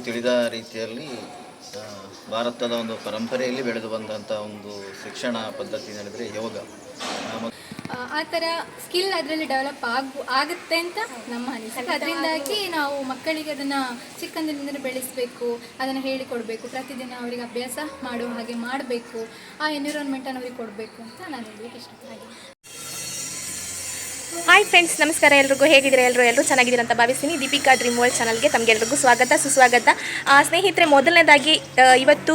ತಿಳಿದ ರೀತಿಯಲ್ಲಿ ಭಾರತದ ಒಂದು ಪರಂಪರೆಯಲ್ಲಿ ಬೆಳೆದು ಬಂದಂಥ ಒಂದು ಶಿಕ್ಷಣ ಪದ್ಧತಿ ನಡೆದರೆ ಯೋಗ. ಆ, ಥರ ಸ್ಕಿಲ್ ಅದರಲ್ಲಿ ಡೆವಲಪ್ ಆಗು ಆಗುತ್ತೆ ಅಂತ ನಮ್ಮ ಅನಿಸಿಕೆ. ಅದರಿಂದಾಗಿ ನಾವು ಮಕ್ಕಳಿಗೆ ಅದನ್ನ ಚಿಕ್ಕಂದಿನಿಂದ ಬೆಳೆಸಬೇಕು ಅದನ್ನ ಹೇಳಿಕೊಡಬೇಕು ಪ್ರತಿದಿನ ಅವರಿಗೆ ಅಭ್ಯಾಸ ಮಾಡುವ ಹಾಗೆ ಮಾಡಬೇಕು ಆ ಎನ್ವಿರಾನ್ಮೆಂಟನ್ನು ಅವ್ರಿಗೆ ಕೊಡಬೇಕು ಅಂತ ನಾನು ಹೇಳಲಿಕ್ಕೆ ಇಷ್ಟಪಡ್ತೀನಿ. ಹಾಯ್ ಫ್ರೆಂಡ್ಸ್ ನಮಸ್ಕಾರ. ಎಲ್ರಿಗೂ ಹೇಗಿದ್ದೀರಾ? ಎಲ್ಲರೂ ಎಲ್ಲರೂ ಚೆನ್ನಾಗಿದ್ದೀರಾ ಅಂತ ಭಾವಿಸ್ತೀನಿ. ದೀಪಿಕಾ ಡ್ರೀಮ್ ವರ್ಲ್ಡ್ ಚಾನಲ್ಗೆ ತಮಗೆಲ್ರಿಗೂ ಸ್ವಾಗತ, ಸುಸ್ವಾಗತ. ಸ್ನೇಹಿತರೆ, ಮೊದಲನೇದಾಗಿ ಇವತ್ತು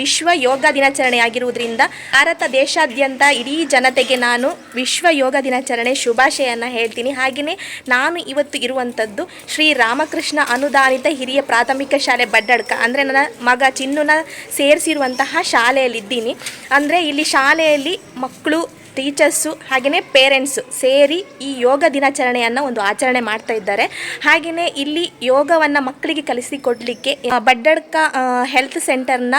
ವಿಶ್ವ ಯೋಗ ದಿನಾಚರಣೆ ಆಗಿರುವುದರಿಂದ ಭಾರತ ದೇಶಾದ್ಯಂತ ಇಡೀ ಜನತೆಗೆ ನಾನು ವಿಶ್ವ ಯೋಗ ದಿನಾಚರಣೆ ಶುಭಾಶಯನ ಹೇಳ್ತೀನಿ. ಹಾಗೆಯೇ ನಾನು ಇವತ್ತು ಇರುವಂಥದ್ದು ಶ್ರೀ ರಾಮಕೃಷ್ಣ ಅನುದಾನಿತ ಹಿರಿಯ ಪ್ರಾಥಮಿಕ ಶಾಲೆ ಬಡ್ಡಡ್ಕ. ಅಂದರೆ ನನ್ನ ಮಗ ಚಿನ್ನುನ ಸೇರಿಸಿರುವಂತಹ ಶಾಲೆಯಲ್ಲಿದ್ದೀನಿ. ಅಂದರೆ ಇಲ್ಲಿ ಶಾಲೆಯಲ್ಲಿ ಮಕ್ಕಳು ಟೀಚರ್ಸು ಹಾಗೆಯೇ ಪೇರೆಂಟ್ಸು ಸೇರಿ ಈ ಯೋಗ ದಿನಾಚರಣೆಯನ್ನು ಒಂದು ಆಚರಣೆ ಮಾಡ್ತಾ ಇದ್ದಾರೆ. ಹಾಗೆಯೇ ಇಲ್ಲಿ ಯೋಗವನ್ನು ಮಕ್ಕಳಿಗೆ ಕಲಿಸಿಕೊಡಲಿಕ್ಕೆ ಬಡ್ಡಡ್ಕ ಹೆಲ್ತ್ ಸೆಂಟರ್ನ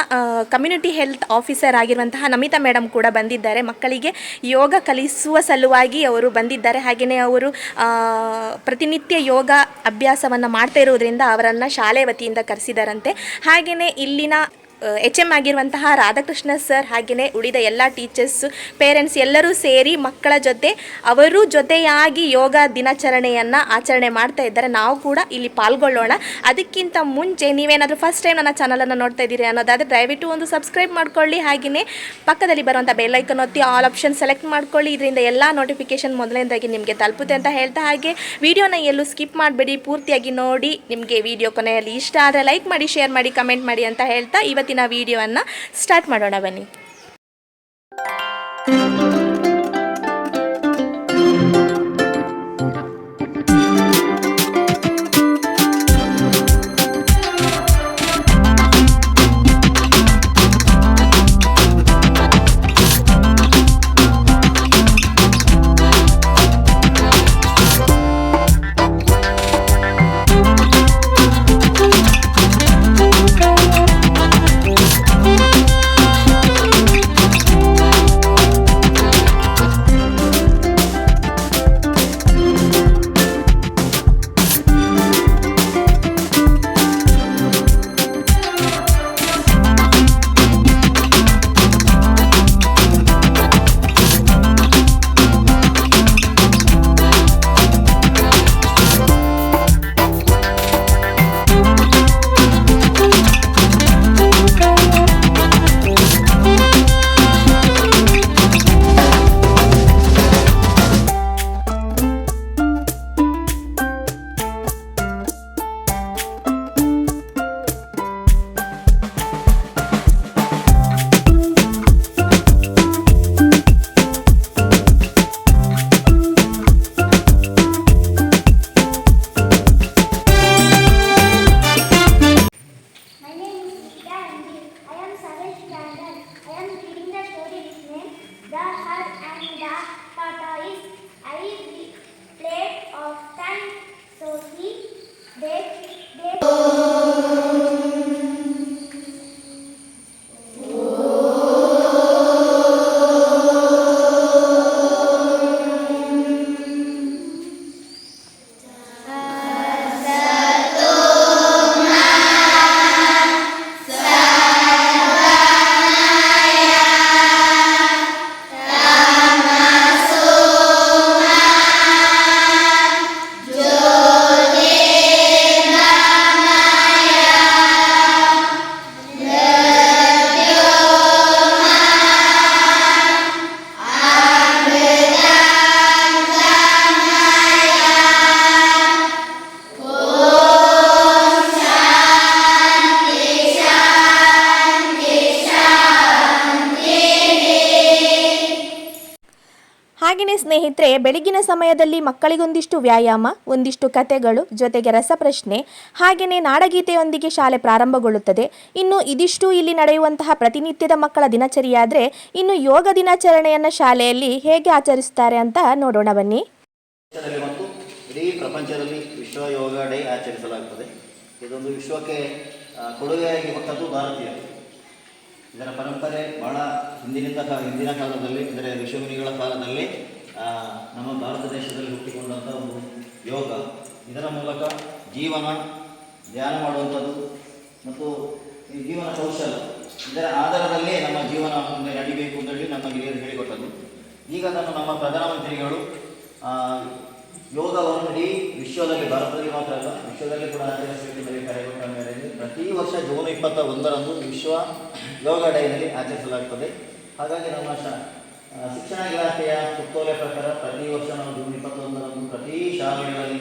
ಕಮ್ಯುನಿಟಿ ಹೆಲ್ತ್ ಆಫೀಸರ್ ಆಗಿರುವಂತಹ ನಮಿತಾ ಮೇಡಮ್ ಕೂಡ ಬಂದಿದ್ದಾರೆ. ಮಕ್ಕಳಿಗೆ ಯೋಗ ಕಲಿಸುವ ಸಲುವಾಗಿ ಅವರು ಬಂದಿದ್ದಾರೆ. ಹಾಗೆಯೇ ಅವರು ಪ್ರತಿನಿತ್ಯ ಯೋಗ ಅಭ್ಯಾಸವನ್ನು ಮಾಡ್ತಾ ಇರೋದ್ರಿಂದ ಅವರನ್ನು ಶಾಲೆ ವತಿಯಿಂದ ಕರೆಸಿದಾರಂತೆ. ಹಾಗೆಯೇ ಇಲ್ಲಿನ ಎಚ್ ಎಂ ಆಗಿರುವಂತಹ ರಾಧಾಕೃಷ್ಣ ಸರ್ ಹಾಗೆಯೇ ಉಳಿದ ಎಲ್ಲ ಟೀಚರ್ಸ್ ಪೇರೆಂಟ್ಸ್ ಎಲ್ಲರೂ ಸೇರಿ ಮಕ್ಕಳ ಜೊತೆ ಅವರು ಜೊತೆಯಾಗಿ ಯೋಗ ದಿನಾಚರಣೆಯನ್ನು ಆಚರಣೆ ಮಾಡ್ತಾ ಇದ್ದಾರೆ. ನಾವು ಕೂಡ ಇಲ್ಲಿ ಪಾಲ್ಗೊಳ್ಳೋಣ. ಅದಕ್ಕಿಂತ ಮುಂಚೆ ನೀವೇನಾದರೂ ಫಸ್ಟ್ ಟೈಮ್ ನನ್ನ ಚಾನಲನ್ನು ನೋಡ್ತಾ ಇದ್ದೀರಿ ಅನ್ನೋದಾದರೆ ದಯವಿಟ್ಟು ಒಂದು ಸಬ್ಸ್ಕ್ರೈಬ್ ಮಾಡ್ಕೊಳ್ಳಿ. ಹಾಗೆಯೇ ಪಕ್ಕದಲ್ಲಿ ಬರುವಂಥ ಬೆಲ್ಲೈಕನ್ ಒತ್ತಿ ಆಲ್ ಆಪ್ಷನ್ ಸೆಲೆಕ್ಟ್ ಮಾಡ್ಕೊಳ್ಳಿ. ಇದರಿಂದ ಎಲ್ಲ ನೋಟಿಫಿಕೇಶನ್ ಮೊದಲನೇದಾಗಿ ನಿಮಗೆ ತಲುಪುತ್ತೆ ಅಂತ ಹೇಳ್ತಾ ಹಾಗೆ ವಿಡಿಯೋನ ಎಲ್ಲೂ ಸ್ಕಿಪ್ ಮಾಡಬೇಡಿ. ಪೂರ್ತಿಯಾಗಿ ನೋಡಿ. ನಿಮಗೆ ವಿಡಿಯೋ ಕೊನೆಯಲ್ಲಿ ಇಷ್ಟ ಆದರೆ ಲೈಕ್ ಮಾಡಿ ಶೇರ್ ಮಾಡಿ ಕಮೆಂಟ್ ಮಾಡಿ ಅಂತ ಹೇಳ್ತಾ ಇವತ್ತಿನ ವಿಡಿಯೋವನ್ನು ಸ್ಟಾರ್ಟ್ ಮಾಡೋಣ ಬನ್ನಿ. ಹಾಗೆಯೇ ಸ್ನೇಹಿತರೆ, ಬೆಳಗಿನ ಸಮಯದಲ್ಲಿ ಮಕ್ಕಳಿಗೊಂದಿಷ್ಟು ವ್ಯಾಯಾಮ, ಒಂದಿಷ್ಟು ಕತೆಗಳು ಜೊತೆಗೆ ರಸಪ್ರಶ್ನೆ ಹಾಗೆಯೇ ನಾಡಗೀತೆಯೊಂದಿಗೆ ಶಾಲೆ ಪ್ರಾರಂಭಗೊಳ್ಳುತ್ತದೆ. ಇನ್ನು ಇದಿಷ್ಟು ಇಲ್ಲಿ ನಡೆಯುವಂತಹ ಪ್ರತಿನಿತ್ಯದ ಮಕ್ಕಳ ದಿನಚರಿಯಾದರೆ, ಇನ್ನು ಯೋಗ ದಿನಾಚರಣೆಯನ್ನು ಶಾಲೆಯಲ್ಲಿ ಹೇಗೆ ಆಚರಿಸ್ತಾರೆ ಅಂತ ನೋಡೋಣ ಬನ್ನಿ. ಪ್ರಪಂಚದಲ್ಲಿ ವಿಶ್ವ ಯೋಗ ಡೇ ಆಚರಿಸಲಾಗುತ್ತದೆ ಇದೊಂದು ವಿಶ್ವಕ್ಕೆ ಕೊಡುಗೆಯಾಗಿ ಭಾರತೀಯರು. ಇದರ ಪರಂಪರೆ ಬಹಳ ಹಿಂದಿನಿಂದ ಹಿಂದಿನ ಕಾಲದಲ್ಲಿ, ಅಂದರೆ ಋಷಿಮುನಿಗಳ ಕಾಲದಲ್ಲಿ ನಮ್ಮ ಭಾರತ ದೇಶದಲ್ಲಿ ಹುಟ್ಟಿಕೊಂಡಂಥ ಒಂದು ಯೋಗ. ಇದರ ಮೂಲಕ ಜೀವನ, ಧ್ಯಾನ ಮಾಡುವಂಥದ್ದು ಮತ್ತು ಈ ಜೀವನ ಕೌಶಲ, ಇದರ ಆಧಾರದಲ್ಲೇ ನಮ್ಮ ಜೀವನ ಮುಂದೆ ನಡಿಬೇಕು ಅಂತೇಳಿ ನಮ್ಮ ಹಿರಿಯರು ಹೇಳಿಕೊಟ್ಟದ್ದು. ಈಗ ಅದನ್ನು ನಮ್ಮ ಪ್ರಧಾನಮಂತ್ರಿಗಳು ಯೋಗವನ್ನು ಇಡೀ ವಿಶ್ವದಲ್ಲಿ ಭಾರತದಲ್ಲಿ ಮಾತ್ರ ಅಲ್ಲ ವಿಶ್ವದಲ್ಲಿ ಕೂಡ ಕಾರ್ಯಕ್ರಮ ಕರೆಗೊಟ್ಟ ಮೇರೆಗೆ ಪ್ರತಿ ವರ್ಷ ಜೂನ್ ಇಪ್ಪತ್ತ ಒಂದರಂದು ವಿಶ್ವ ಯೋಗ ಡೈನಲ್ಲಿ ಆಚರಿಸಲಾಗುತ್ತದೆ ಹಾಗಾಗಿ ನಮ್ಮ ಶಿಕ್ಷಣ ಇಲಾಖೆಯ ಸುತ್ತೋಲೆ ಪ್ರಕಾರ ಪ್ರತಿ ವರ್ಷ ನಾವು ಜೂನ್ ಇಪ್ಪತ್ತೊಂದರಂದು ಪ್ರತಿ ಶಾಲೆಗಳಲ್ಲಿ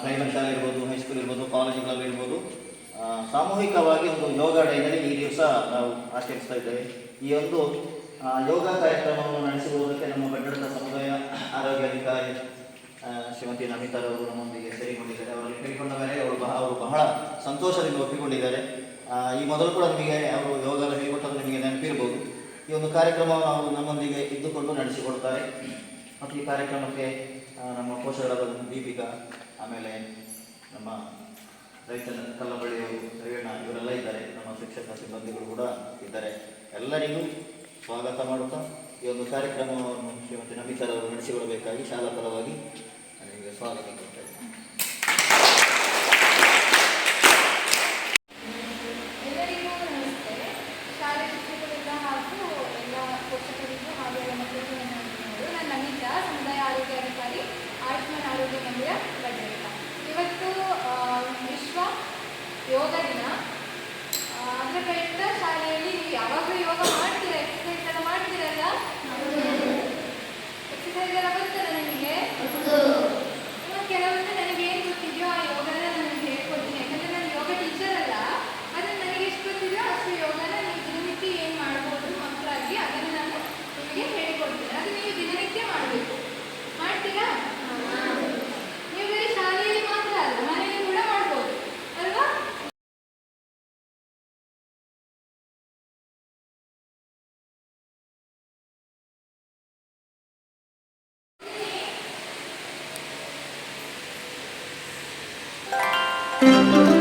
ಪ್ರೈಮರಿ ಶಾಲೆ ಇರ್ಬೋದು ಹೈಸ್ಕೂಲ್ ಇರ್ಬೋದು ಕಾಲೇಜುಗಳಲ್ಲಿ ಇರ್ಬೋದು ಸಾಮೂಹಿಕವಾಗಿ ಒಂದು ಯೋಗ ಡೈನಲ್ಲಿ ಈ ದಿವಸ ನಾವು ಆಚರಿಸ್ತಾ ಇದ್ದೇವೆ. ಈ ಒಂದು ಯೋಗ ಕಾರ್ಯಕ್ರಮವನ್ನು ನಡೆಸಿರುವುದಕ್ಕೆ ನಮ್ಮ ಕಟ್ಟಡದ ಸಮುದಾಯ ಆರೋಗ್ಯಾಧಿಕಾರಿ ಆ, ಶ್ರೀಮತಿ ನಮಿತಾರವರು ನಮ್ಮೊಂದಿಗೆ ಸೇರಿಕೊಂಡಿದ್ದಾರೆ ಅವರಲ್ಲಿ ಕೇಳಿಕೊಂಡ ಮೇಲೆ ಅವರು ಬಹ ಅವರು ಬಹಳ ಸಂತೋಷದಿಂದ ಒಪ್ಪಿಕೊಂಡಿದ್ದಾರೆ. ಈ ಮೊದಲು ಕೂಡ ನಿಮಗೆ ಅವರು ಯೋಗ ಹೇಳಿಕೊಟ್ಟದ್ದು ನಿಮಗೆ ನೆನಪಿರ್ಬೋದು. ಈ ಒಂದು ಕಾರ್ಯಕ್ರಮವನ್ನು ಅವರು ನಮ್ಮೊಂದಿಗೆ ಇದ್ದುಕೊಂಡು ನಡೆಸಿಕೊಡ್ತಾರೆ. ಮತ್ತು ಈ ಕಾರ್ಯಕ್ರಮಕ್ಕೆ ನಮ್ಮ ಕೋಶಗಳಾದ ದೀಪಿಕಾ, ಆಮೇಲೆ ನಮ್ಮ ರೈತನ ಕಲ್ಲಬಳ್ಳಿಯವರು ರವೀಣ, ಇವರೆಲ್ಲ ಇದ್ದಾರೆ. ನಮ್ಮ ಶಿಕ್ಷಕ ಸಿಬ್ಬಂದಿಗಳು ಕೂಡ ಇದ್ದಾರೆ. ಎಲ್ಲರಿಗೂ ಸ್ವಾಗತ ಮಾಡುತ್ತಾ ಈ ಒಂದು ಕಾರ್ಯಕ್ರಮವನ್ನು ಶ್ರೀಮತಿ ನಮಿತಾರವರು ನಡೆಸಿಕೊಡಬೇಕಾಗಿ ಶಾಲಾ ಪರವಾಗಿ ನನಗೆ ಸ್ವಾಗತ ಕೊಡ್ತಾ ಇದ್ದೇನೆ. ಎಲ್ಲರಿಗೂ ನಮಸ್ತೆ ಶಾಲೆ ಶಿಕ್ಷಕರಿಂದ ಹಾಗೂ ಎಲ್ಲ ಪೋಷಕರಿಗೂ ಹಾಗೂ ಎಲ್ಲ ಮಕ್ಕಳಿಗೂ ನನ್ನ ವಂದನೆಗಳು. ನಾನು ನಮಿತಾ ಸಮುದಾಯ ಆರೋಗ್ಯ ಅಧಿಕಾರಿ ಆಯುಷ್ಮಾನ್ ಆರೋಗ್ಯ ಮಂದಿರ ಬಡ್ಡೇಟ ಇವತ್ತು ಆ, ವಿಶ್ವ ಯೋಗ ದಿನ ಆ, ಅದರ ಪ್ರಯುಕ್ತ ಶಾಲೆಯಲ್ಲಿ ನೀವು ಯಾವಾಗಲೂ ಯೋಗ ಮಾಡ್ತೀರಾ ಎಕ್ಸಸೈಸ್ ಎಲ್ಲ ಮಾಡ್ತೀರಲ್ಲ ಎಕ್ಸಸೈಸ್ ಎಲ್ಲ ಬರ್ತದೆ ನಿಮಗೆ ಇನ್ನು ಕೆಲವೊಂದು ನನಗೆ ಏನು ಗೊತ್ತಿದೆಯೋ ಆ ಯೋಗನ ನಾನು ಹೇಳ್ಕೊಡ್ತೀನಿ ಯಾಕಂದರೆ ನಾನು ಯೋಗ ಟೀಚರ್ ಅಲ್ಲ ಆದರೆ ನನಗೆ ಎಷ್ಟು ಗೊತ್ತಿದೆಯೋ ಅಷ್ಟು ಯೋಗನ ನೀವು ದಿನನಿತ್ಯ ಏನು ಮಾಡ್ಬೋದು ಮಕ್ಕಳಾಗಿ ಅದನ್ನು ನಾನು ನಿಮಗೆ ಹೇಳಿಕೊಡ್ತೀನಿ ಅದು ನೀವು ದಿನನಿತ್ಯ ಮಾಡಬೇಕು ಮಾಡ್ತೀರಾ ನೀವು ಬರೀ ಶಾಲೆಯಲ್ಲಿ ಮಾತ್ರ ಅಲ್ಲ ಮನೆಯಲ್ಲಿ ಕೂಡ ಮಾಡ್ಬೋದು ಅಲ್ವಾ ಆಮೇಲೆ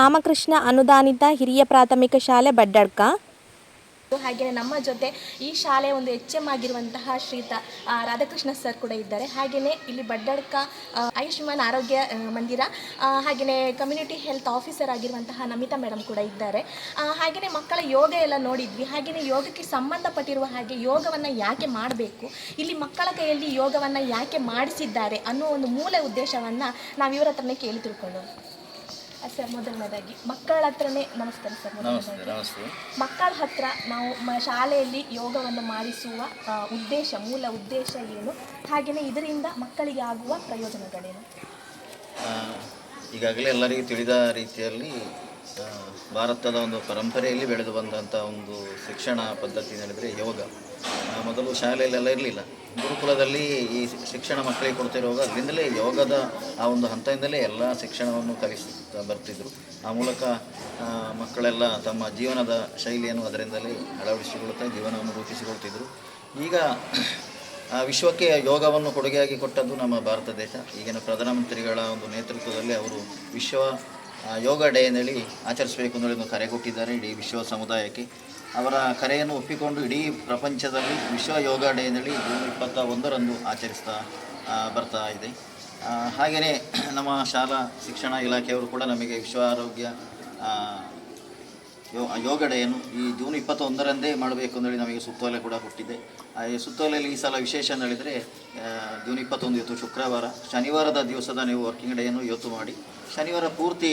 ರಾಮಕೃಷ್ಣ ಅನುದಾನಿತ ಹಿರಿಯ ಪ್ರಾಥಮಿಕ ಶಾಲೆ ಬಡ್ಡಡ್ಕ. ಹಾಗೆಯೇ ನಮ್ಮ ಜೊತೆ ಈ ಶಾಲೆ ಒಂದು ಎಚ್ ಎಂ ಆಗಿರುವಂತಹ ಶ್ರೀತ ರಾಧಾಕೃಷ್ಣ ಸರ್ ಕೂಡ ಇದ್ದಾರೆ. ಹಾಗೆಯೇ ಇಲ್ಲಿ ಬಡ್ಡಡ್ಕ ಆಯುಷ್ಮಾನ್ ಆರೋಗ್ಯ ಮಂದಿರ ಹಾಗೆಯೇ ಕಮ್ಯುನಿಟಿ ಹೆಲ್ತ್ ಆಫೀಸರ್ ಆಗಿರುವಂತಹ ನಮಿತಾ ಮೇಡಮ್ ಕೂಡ ಇದ್ದಾರೆ. ಹಾಗೆಯೇ ಮಕ್ಕಳ ಯೋಗ ಎಲ್ಲ ನೋಡಿದ್ವಿ. ಹಾಗೆಯೇ ಯೋಗಕ್ಕೆ ಸಂಬಂಧಪಟ್ಟಿರುವ ಹಾಗೆ ಯೋಗವನ್ನು ಯಾಕೆ ಮಾಡಬೇಕು, ಇಲ್ಲಿ ಮಕ್ಕಳ ಕೈಯಲ್ಲಿ ಯೋಗವನ್ನು ಯಾಕೆ ಮಾಡಿಸಿದ್ದಾರೆ ಅನ್ನೋ ಒಂದು ಮೂಲ ಉದ್ದೇಶವನ್ನು ನಾವು ಇವರ ಹತ್ರನೇ ಕೇಳಿ ತಿಳ್ಕೊಳ್ಳೋಣ ಸರ್ ಮೊದಲನೇದಾಗಿ ಮಕ್ಕಳ ಹತ್ರನೇ ನಮಸ್ಕಾರ ಸರ್ ನಮಸ್ತೆ ಮೊದಲನೇದಾಗಿ. ನಮಸ್ತೆ ಮಕ್ಕಳ ಹತ್ರ ನಾವು ಮ ಶಾಲೆಯಲ್ಲಿ ಯೋಗವನ್ನು ಮಾಡಿಸುವ ಆ, ಉದ್ದೇಶ ಮೂಲ ಉದ್ದೇಶ ಏನು? ಹಾಗೆಯೇ ಇದರಿಂದ ಮಕ್ಕಳಿಗೆ ಆಗುವ ಪ್ರಯೋಜನಗಳೇನು? ಆ, ಈಗಾಗಲೇ ಎಲ್ಲರಿಗೂ ತಿಳಿದ ರೀತಿಯಲ್ಲಿ ಆ, ಭಾರತದ ಒಂದು ಪರಂಪರೆಯಲ್ಲಿ ಬೆಳೆದು ಬಂದಂಥ ಒಂದು ಶಿಕ್ಷಣ ಪದ್ಧತಿ ನಡೆದರೆ ಯೋಗ. ಆ, ಮೊದಲು ಶಾಲೆಯಲ್ಲೆಲ್ಲ ಇರಲಿಲ್ಲ. ಗುರುಕುಲದಲ್ಲಿ ಈ ಶಿಕ್ಷಣ ಮಕ್ಕಳಿಗೆ ಕೊಡ್ತಿರುವಾಗ ಅಲ್ಲಿಂದಲೇ ಯೋಗದ ಆ ಒಂದು ಹಂತದಿಂದಲೇ ಎಲ್ಲ ಶಿಕ್ಷಣವನ್ನು ಕಲಿಸುತ್ತಾ ಬರ್ತಿದ್ರು. ಆ ಮೂಲಕ ಮಕ್ಕಳೆಲ್ಲ ತಮ್ಮ ಜೀವನದ ಶೈಲಿಯನ್ನು ಅದರಿಂದಲೇ ಅಳವಡಿಸಿಕೊಳ್ಳುತ್ತಾ ಜೀವನವನ್ನು ರೂಪಿಸಿಕೊಳ್ತಿದ್ರು ಈಗ ವಿಶ್ವಕ್ಕೆ ಯೋಗವನ್ನು ಕೊಡುಗೆಯಾಗಿ ಕೊಟ್ಟದ್ದು ನಮ್ಮ ಭಾರತ ದೇಶ. ಈಗಿನ ಪ್ರಧಾನಮಂತ್ರಿಗಳ ಒಂದು ನೇತೃತ್ವದಲ್ಲಿ ಅವರು ವಿಶ್ವ ಯೋಗ ಡೇ ಅಂತೇಳಿ ಆಚರಿಸಬೇಕು ಅಂತೇಳಿ ಒಂದು ಕರೆ ಕೊಟ್ಟಿದ್ದಾರೆ. ಇಡೀ ವಿಶ್ವ ಸಮುದಾಯಕ್ಕೆ ಅವರ ಕರೆಯನ್ನು ಒಪ್ಪಿಕೊಂಡು ಇಡೀ ಪ್ರಪಂಚದಲ್ಲಿ ವಿಶ್ವ ಯೋಗ ಡೇನಲ್ಲಿ ಜೂನ್ ಇಪ್ಪತ್ತ ಒಂದರಂದು ಆಚರಿಸ್ತಾ ಬರ್ತಾ ಇದೆ. ಹಾಗೆಯೇ ನಮ್ಮ ಶಾಲಾ ಶಿಕ್ಷಣ ಇಲಾಖೆಯವರು ಕೂಡ ನಮಗೆ ವಿಶ್ವ ಆರೋಗ್ಯ ಯೋ ಯೋಗ ಡೇಯನ್ನು ಈ ಜೂನ್ ಇಪ್ಪತ್ತೊಂದರಂದೇ ಮಾಡಬೇಕು ಅಂತೇಳಿ ನಮಗೆ ಸುತ್ತೋಲೆ ಕೂಡ ಕೊಟ್ಟಿದೆ ಆ, ಈ ಸುತ್ತೋಲೆಯಲ್ಲಿ ಈ ಸಲ ವಿಶೇಷ ಅಂತ ಹೇಳಿದರೆ ಜೂನ್ ಇಪ್ಪತ್ತೊಂದು ಇವತ್ತು ಶುಕ್ರವಾರ, ಶನಿವಾರದ ದಿವಸದ ನೀವು ವರ್ಕಿಂಗ್ ಡೇಯನ್ನು ಇವತ್ತು ಮಾಡಿ, ಶನಿವಾರ ಪೂರ್ತಿ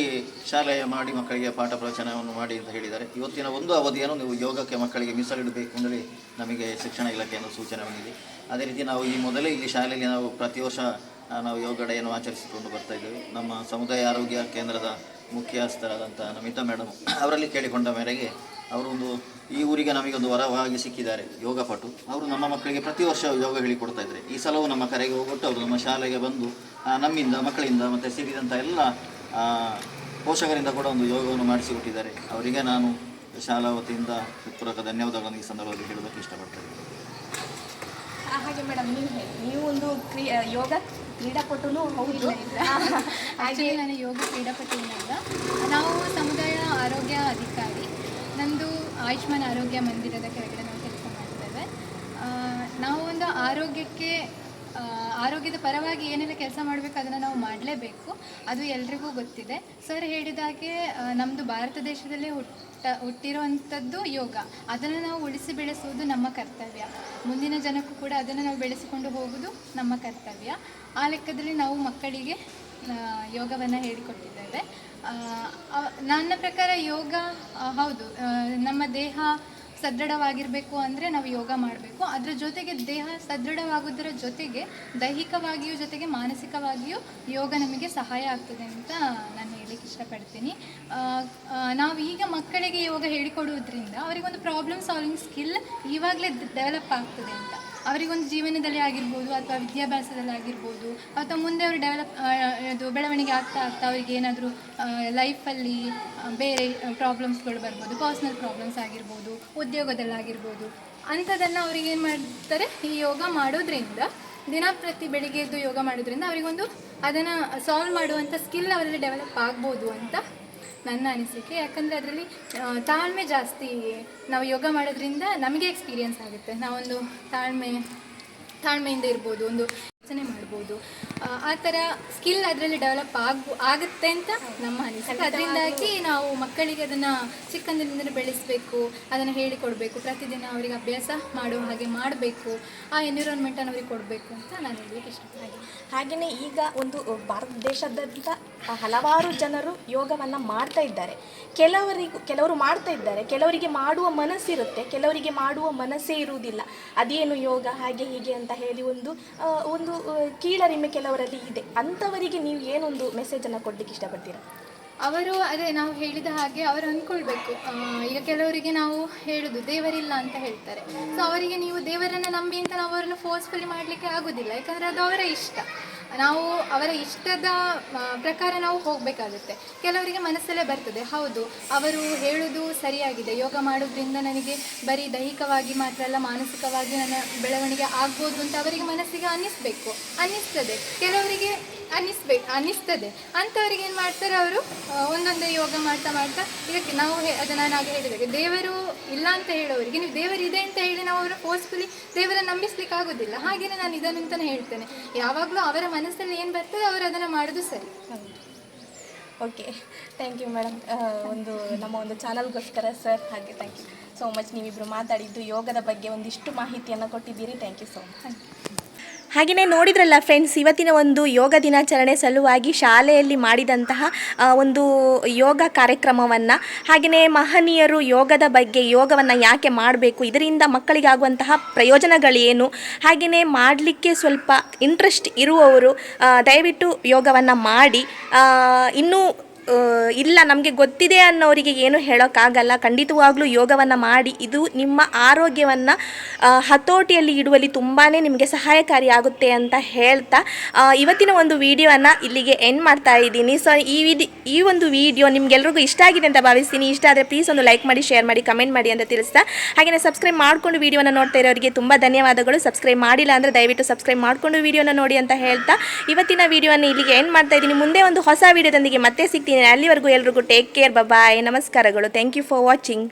ಶಾಲೆಯ ಮಾಡಿ ಮಕ್ಕಳಿಗೆ ಪಾಠ ಪ್ರವಚನವನ್ನು ಮಾಡಿ ಅಂತ ಹೇಳಿದ್ದಾರೆ. ಇವತ್ತಿನ ಒಂದು ಅವಧಿಯನ್ನು ನೀವು ಯೋಗಕ್ಕೆ ಮಕ್ಕಳಿಗೆ ಮೀಸಲಿಡಬೇಕು ಅಂತೇಳಿ ನಮಗೆ ಶಿಕ್ಷಣ ಇಲಾಖೆಯನ್ನು ಸೂಚನೆ ಬಂದಿದೆ. ಅದೇ ರೀತಿ ನಾವು ಈ ಮೊದಲೇ ಇಲ್ಲಿ ಶಾಲೆಯಲ್ಲಿ ನಾವು ಪ್ರತಿ ವರ್ಷ ನಾವು ಯೋಗ ಡೇಯನ್ನು ಆಚರಿಸಿಕೊಂಡು ಬರ್ತಾ ಇದ್ದೇವೆ. ನಮ್ಮ ಸಮುದಾಯ ಆರೋಗ್ಯ ಕೇಂದ್ರದ ಮುಖ್ಯಸ್ಥರಾದಂಥ ನಮಿತಾ ಮೇಡಮ್ ಅವರಲ್ಲಿ ಕೇಳಿಕೊಂಡ ಮೇರೆಗೆ ಅವರು ಒಂದು ಈ ಊರಿಗೆ ನಮಗೊಂದು ವರವಾಗಿ ಸಿಕ್ಕಿದ್ದಾರೆ ಯೋಗ ಪಟು ಅವರು ನಮ್ಮ ಮಕ್ಕಳಿಗೆ ಪ್ರತಿ ವರ್ಷ ಯೋಗ ಹೇಳಿಕೊಡ್ತಾ ಇದ್ದಾರೆ. ಈ ಸಲವೂ ನಮ್ಮ ಕರೆಗೆ ಹೋಗ್ಬಿಟ್ಟು ಅವರು ನಮ್ಮ ಶಾಲೆಗೆ ಬಂದು ನಮ್ಮಿಂದ ಮಕ್ಕಳಿಂದ ಮತ್ತು ಸೇರಿದಂಥ ಎಲ್ಲ ಪೋಷಕರಿಂದ ಕೂಡ ಒಂದು ಯೋಗವನ್ನು ಮಾಡಿಸಿಕೊಟ್ಟಿದ್ದಾರೆ. ಅವರಿಗೆ ನಾನು ಶಾಲಾ ವತಿಯಿಂದ ಹೃತ್ಪೂರ್ವಕ ಧನ್ಯವಾದಗಳನ್ನು ಈ ಸಂದರ್ಭದಲ್ಲಿ ಹೇಳೋದಕ್ಕೆ ಆ, ಹಾಗೆ ಮೇಡಮ್ ನೀವು ನೀವು ಒಂದು ಕ್ರೀ ಯೋಗ ಕ್ರೀಡಾಪಟುನೂ ಹೌದು. ಹಾಗೆ ನಾನು ಯೋಗ ಕ್ರೀಡಾಪಟು ಏನಲ್ಲ ನಾವು ಸಮುದಾಯ ಆರೋಗ್ಯ ಅಧಿಕಾರಿ. ನಂದು ಆಯುಷ್ಮಾನ್ ಆರೋಗ್ಯ ಮಂದಿರದ ಕೆಳಗಡೆ ನಾವು ಕೆಲಸ ಮಾಡ್ತೇವೆ ನಾವು ಒಂದು ಆರೋಗ್ಯಕ್ಕೆ ಆರೋಗ್ಯದ ಪರವಾಗಿ ಏನೆಲ್ಲ ಕೆಲಸ ಮಾಡಬೇಕು ಅದನ್ನು ನಾವು ಮಾಡಲೇಬೇಕು. ಅದು ಎಲ್ರಿಗೂ ಗೊತ್ತಿದೆ. ಸರ್ ಹೇಳಿದಾಗೆ ನಮ್ಮದು ಭಾರತ ದೇಶದಲ್ಲೇ ಹುಟ್ಟ, ಹುಟ್ಟಿರುವಂಥದ್ದು ಯೋಗ. ಅದನ್ನು ನಾವು ಉಳಿಸಿ ಬೆಳೆಸುವುದು ನಮ್ಮ ಕರ್ತವ್ಯ. ಮುಂದಿನ ಜನಕ್ಕೂ ಕೂಡ ಅದನ್ನು ನಾವು ಬೆಳೆಸಿಕೊಂಡು ಹೋಗುವುದು ನಮ್ಮ ಕರ್ತವ್ಯ. ಆ ಲೆಕ್ಕದಲ್ಲಿ ನಾವು ಮಕ್ಕಳಿಗೆ ಯೋಗವನ್ನು ಹೇಳಿಕೊಟ್ಟಿದ್ದೇವೆ. ನನ್ನ ಪ್ರಕಾರ ಯೋಗ ಹೌದು ನಮ್ಮ ದೇಹ ಸದೃಢವಾಗಿರಬೇಕು ಅಂದರೆ ನಾವು ಯೋಗ ಮಾಡಬೇಕು. ಅದರ ಜೊತೆಗೆ ದೇಹ ಸದೃಢವಾಗೋದರ ಜೊತೆಗೆ ದೈಹಿಕವಾಗಿಯೂ ಜೊತೆಗೆ ಮಾನಸಿಕವಾಗಿಯೂ ಯೋಗ ನಮಗೆ ಸಹಾಯ ಆಗ್ತದೆ ಅಂತ ನಾನು ಹೇಳಲಿಕ್ಕೆ ಇಷ್ಟಪಡ್ತೀನಿ. ನಾವು ಈಗ ಮಕ್ಕಳಿಗೆ ಯೋಗ ಹೇಳಿಕೊಡುವುದರಿಂದ ಅವರಿಗೊಂದು ಪ್ರಾಬ್ಲಮ್ ಸಾಲ್ವಿಂಗ್ ಸ್ಕಿಲ್ ಇವಾಗಲೇ ಡೆವಲಪ್ ಆಗ್ತದೆ ಅಂತ. ಅವರಿಗೊಂದು ಜೀವನದಲ್ಲಿ ಆಗಿರ್ಬೋದು ಅಥವಾ ವಿದ್ಯಾಭ್ಯಾಸದಲ್ಲಿ ಆಗಿರ್ಬೋದು, ಅಥವಾ ಮುಂದೆ ಅವರು ಡೆವಲಪ್ ಇದು ಬೆಳವಣಿಗೆ ಆಗ್ತಾ ಆಗ್ತಾ ಅವರಿಗೆ ಏನಾದರೂ ಲೈಫಲ್ಲಿ ಬೇರೆ ಪ್ರಾಬ್ಲಮ್ಸ್ಗಳು ಬರ್ಬೋದು ಪರ್ಸ್ನಲ್ ಪ್ರಾಬ್ಲಮ್ಸ್ ಆಗಿರ್ಬೋದು ಉದ್ಯೋಗದಲ್ಲಾಗಿರ್ಬೋದು ಅಂಥದ್ದನ್ನು ಅವ್ರಿಗೆ ಏನು ಮಾಡ್ತಾರೆ? ಈ ಯೋಗ ಮಾಡೋದ್ರಿಂದ ದಿನಪ್ರತಿ ಬೆಳಿಗ್ಗೆ ಎದ್ದು ಯೋಗ ಮಾಡೋದ್ರಿಂದ ಅವರಿಗೊಂದು ಅದನ್ನು ಸಾಲ್ವ್ ಮಾಡುವಂಥ ಸ್ಕಿಲ್ ಅವರಲ್ಲಿ ಡೆವಲಪ್ ಆಗ್ಬೋದು ಅಂತ ನನ್ನ ಅನಿಸಿಕೆ. ಯಾಕಂದರೆ ಅದರಲ್ಲಿ ತಾಳ್ಮೆ ಜಾಸ್ತಿ, ನಾವು ಯೋಗ ಮಾಡೋದ್ರಿಂದ ನಮಗೆ ಎಕ್ಸ್ಪೀರಿಯನ್ಸ್ ಆಗುತ್ತೆ. ನಾವೊಂದು ತಾಳ್ಮೆ, ತಾಳ್ಮೆಯಿಂದ ಇರ್ಬೋದು, ಒಂದು ಯೋಚನೆ ಮಾಡ್ಬೋದು. ಆ, ಥರ ಸ್ಕಿಲ್ ಅದರಲ್ಲಿ ಡೆವಲಪ್ ಆಗು ಆಗುತ್ತೆ ಅಂತ ನಮ್ಮ ಅನಿಸಿಕೆ. ಅದರಿಂದಾಗಿ ನಾವು ಮಕ್ಕಳಿಗೆ ಅದನ್ನು ಚಿಕ್ಕಂದಿನಿಂದ ಬೆಳೆಸಬೇಕು ಅದನ್ನು ಹೇಳಿಕೊಡಬೇಕು ಪ್ರತಿದಿನ ಅವರಿಗೆ ಅಭ್ಯಾಸ ಮಾಡೋ ಹಾಗೆ ಮಾಡಬೇಕು ಆ ಎನ್ವಿರಾನ್ಮೆಂಟನ್ನು ಅವ್ರಿಗೆ ಕೊಡಬೇಕು ಅಂತ ನಾನು ಹೇಳಲಿಕ್ಕೆ ಇಷ್ಟಪಡ್ತೀನಿ. ಹಾಗೆಯೇ ಈಗ ಒಂದು ಭಾರತ ದೇಶದಂತ ಹಲವಾರು ಜನರು ಯೋಗವನ್ನು ಮಾಡ್ತಾ ಇದ್ದಾರೆ. ಕೆಲವರಿಗೂ ಕೆಲವರು ಮಾಡ್ತಾ ಇದ್ದಾರೆ. ಕೆಲವರಿಗೆ ಮಾಡುವ ಮನಸ್ಸಿರುತ್ತೆ ಕೆಲವರಿಗೆ ಮಾಡುವ ಮನಸ್ಸೇ ಇರುವುದಿಲ್ಲ. ಅದೇನು ಯೋಗ ಹಾಗೆ ಹೀಗೆ ಅಂತ ಹೇಳಿ ಒಂದು ಒಂದು ಕೀಳರಿಮೆ ಕೀಳರಿಮೆ ಕೆಲವರಲ್ಲಿ ಇದೆ. ಅಂಥವರಿಗೆ ನೀವು ಏನೊಂದು ಮೆಸೇಜನ್ನು ಕೊಡಲಿಕ್ಕೆ ಇಷ್ಟಪಡ್ತೀರಾ? ಅವರು ಅದೇ ನಾವು ಹೇಳಿದ ಹಾಗೆ ಅವರು ಅಂದ್ಕೊಳ್ಬೇಕು. ಈಗ ಕೆಲವರಿಗೆ ನಾವು ಹೇಳುದು ದೇವರಿಲ್ಲ ಅಂತ ಹೇಳ್ತಾರೆ. ಸೊ ಅವರಿಗೆ ನೀವು ದೇವರನ್ನು ನಂಬಿ ಅಂತ ನಾವು ಅವರನ್ನು ಫೋರ್ಸ್ಫುಲಿ ಮಾಡಲಿಕ್ಕೆ ಆಗೋದಿಲ್ಲ. ಯಾಕಂದರೆ ಅದು ಅವರ ಇಷ್ಟ. ನಾವು ಅವರ ಇಷ್ಟದ ಪ್ರಕಾರ ನಾವು ಹೋಗಬೇಕಾಗುತ್ತೆ. ಕೆಲವರಿಗೆ ಮನಸ್ಸಲ್ಲೇ ಬರ್ತದೆ, ಹೌದು, ಅವರು ಹೇಳುವುದು ಸರಿಯಾಗಿದೆ, ಯೋಗ ಮಾಡೋದ್ರಿಂದ ನನಗೆ ಬರೀ ದೈಹಿಕವಾಗಿ ಮಾತ್ರ ಅಲ್ಲ, ಮಾನಸಿಕವಾಗಿ ನನ್ನ ಬೆಳವಣಿಗೆ ಆಗ್ಬೋದು ಅಂತ ಅವರಿಗೆ ಮನಸ್ಸಿಗೆ ಅನ್ನಿಸ್ಬೇಕು, ಅನ್ನಿಸ್ತದೆ. ಕೆಲವರಿಗೆ ಅನ್ನಿಸ್ಬೇಕು ಅನಿಸ್ತದೆ ಅಂಥವ್ರಿಗೆ ಏನು ಮಾಡ್ತಾರೆ ಅವರು? ಒಂದೊಂದೇ ಯೋಗ ಮಾಡ್ತಾ ಮಾಡ್ತಾ ಇದಕ್ಕೆ ನಾವು ಅದನ್ನು ಅದು ನಾನು ಹೇಳಿದಾಗ ದೇವರು ಇಲ್ಲ ಅಂತ ಹೇಳೋರಿಗೆ ನೀವು ದೇವರು ಇದೆ ಅಂತ ಹೇಳಿ ನಾವು ಅವರು ಫೋರ್ಸ್ಫುಲಿ ದೇವರನ್ನು ನಂಬಿಸ್ಲಿಕ್ಕೆ ಆಗೋದಿಲ್ಲ. ಹಾಗೆಯೇ ನಾನು ಇದನ್ನು ಅಂತಲೇ ಹೇಳ್ತೇನೆ. ಯಾವಾಗಲೂ ಅವರ ಮನಸ್ಸಲ್ಲಿ ಏನು ಬರ್ತದೆ ಅವರು ಅದನ್ನು ಮಾಡೋದು ಸರಿ. ಓಕೆ ಥ್ಯಾಂಕ್ ಯು ಮೇಡಮ್ ಒಂದು ನಮ್ಮ ಒಂದು ಚಾನಲ್ಗೋಸ್ಕರ ಸರ್ ಹಾಗೆ ಥ್ಯಾಂಕ್ ಯು ಸೋ ಮಚ್ ನೀವಿಬ್ಬರು ಮಾತಾಡಿದ್ದು ಯೋಗದ ಬಗ್ಗೆ ಒಂದಿಷ್ಟು ಮಾಹಿತಿಯನ್ನು ಕೊಟ್ಟಿದ್ದೀರಿ. Thank you. ಸೋ ಮಚ್ ಹಾಗೆಯೇ ನೋಡಿದ್ರಲ್ಲ ಫ್ರೆಂಡ್ಸ್ ಇವತ್ತಿನ ಒಂದು ಯೋಗ ದಿನಾಚರಣೆ ಸಲುವಾಗಿ ಶಾಲೆಯಲ್ಲಿ ಮಾಡಿದಂತಹ ಒಂದು ಯೋಗ ಕಾರ್ಯಕ್ರಮವನ್ನು ಹಾಗೆಯೇ ಮಹನೀಯರು ಯೋಗದ ಬಗ್ಗೆ, ಯೋಗವನ್ನು ಯಾಕೆ ಮಾಡಬೇಕು, ಇದರಿಂದ ಮಕ್ಕಳಿಗಾಗುವಂತಹ ಪ್ರಯೋಜನಗಳೇನು ಹಾಗೆಯೇ ಮಾಡಲಿಕ್ಕೆ ಸ್ವಲ್ಪ ಇಂಟ್ರೆಸ್ಟ್ ಇರುವವರು ದಯವಿಟ್ಟು ಯೋಗವನ್ನು ಮಾಡಿ ಇನ್ನೂ ಇಲ್ಲ, ನಮಗೆ ಗೊತ್ತಿದೆ ಅನ್ನೋರಿಗೆ ಏನು ಹೇಳೋಕ್ಕಾಗಲ್ಲ. ಖಂಡಿತವಾಗ್ಲೂ ಯೋಗವನ್ನು ಮಾಡಿ, ಇದು ನಿಮ್ಮ ಆರೋಗ್ಯವನ್ನು ಹತೋಟಿಯಲ್ಲಿ ಇಡುವಲ್ಲಿ ತುಂಬಾ ನಿಮಗೆ ಸಹಾಯಕಾರಿಯಾಗುತ್ತೆ ಅಂತ ಹೇಳ್ತಾ ಇವತ್ತಿನ ಒಂದು ವಿಡಿಯೋನ ಇಲ್ಲಿಗೆ ಎಂಡ್ ಮಾಡ್ತಾ ಇದ್ದೀನಿ. ಸೊ ಈ ವಿಡಿ, ಈ ಒಂದು ವಿಡಿಯೋ ನಿಮ್ಗೆಲ್ರಿಗೂ ಇಷ್ಟ ಆಗಿದೆ ಅಂತ ಭಾವಿಸ್ತೀನಿ. ಇಷ್ಟ ಆದರೆ ಪ್ಲೀಸ್ ಒಂದು ಲೈಕ್ ಮಾಡಿ ಶೇರ್ ಮಾಡಿ ಕಮೆಂಟ್ ಮಾಡಿ ಅಂತ ತಿಳಿಸ್ತಾ. ಹಾಗೆಯೇ ಸಬ್ಸ್ಕ್ರೈಬ್ ಮಾಡಿಕೊಂಡು ವಿಡಿಯೋನ ನೋಡ್ತಾ ಇರೋರಿಗೆ ತುಂಬ ಧನ್ಯವಾದಗಳು. ಸಬ್ಸ್ಕ್ರೈಬ್ ಮಾಡಿಲ್ಲ ಅಂದರೆ ದಯವಿಟ್ಟು ಸಬ್ಸ್ಕ್ರೈಬ್ ಮಾಡಿಕೊಂಡು ವಿಡಿಯೋನ ನೋಡಿ ಅಂತ ಹೇಳ್ತಾ. ಇವತ್ತಿನ ವಿಡಿಯೋನ ಇಲ್ಲಿಗೆ ಎಂಡ್ ಮಾಡ್ತಾ ಇದ್ದೀನಿ. ಮುಂದೆ ಒಂದು ಹೊಸ ವಿಡಿಯೋದೊಂದಿಗೆ ಮತ್ತೆ ಸಿಗ್ತೀನಿ. ಅಲ್ಲಿವರೆಗೂ ಎಲ್ರಿಗೂ ಟೇಕ್ ಕೇರ್ ಬಾಯ್ ನಮಸ್ಕಾರಗಳು. Thank you for watching